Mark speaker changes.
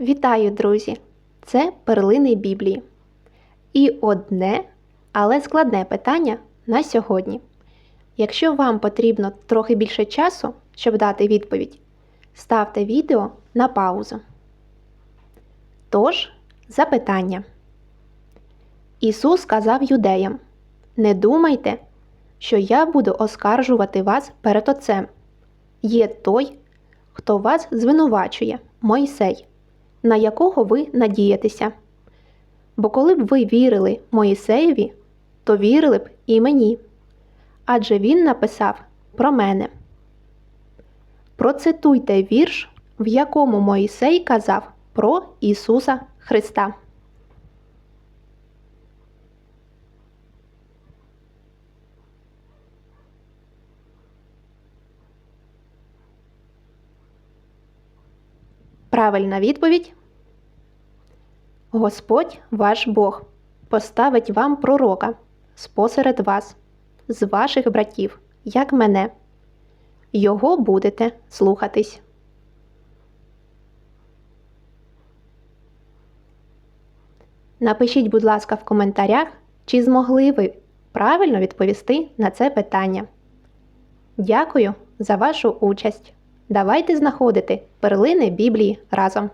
Speaker 1: Вітаю, друзі! Це перлини Біблії. І одне, але складне питання на сьогодні. Якщо вам потрібно трохи більше часу, щоб дати відповідь, ставте відео на паузу. Тож, запитання. Ісус сказав юдеям: Не думайте, що я буду оскаржувати вас перед Отцем. Є той, хто вас звинувачує, Мойсей, на якого ви надієтеся. Бо коли б ви вірили Моїсеєві, то вірили б і мені. Адже він написав про мене. Процитуйте вірш, в якому Моїсей казав про Ісуса Христа. Правильна відповідь. Господь ваш Бог поставить вам пророка спосеред вас, з ваших братів, як мене. Його будете слухатись. Напишіть, будь ласка, в коментарях, чи змогли ви правильно відповісти на це питання. Дякую за вашу участь! Давайте знаходити перлини Біблії разом.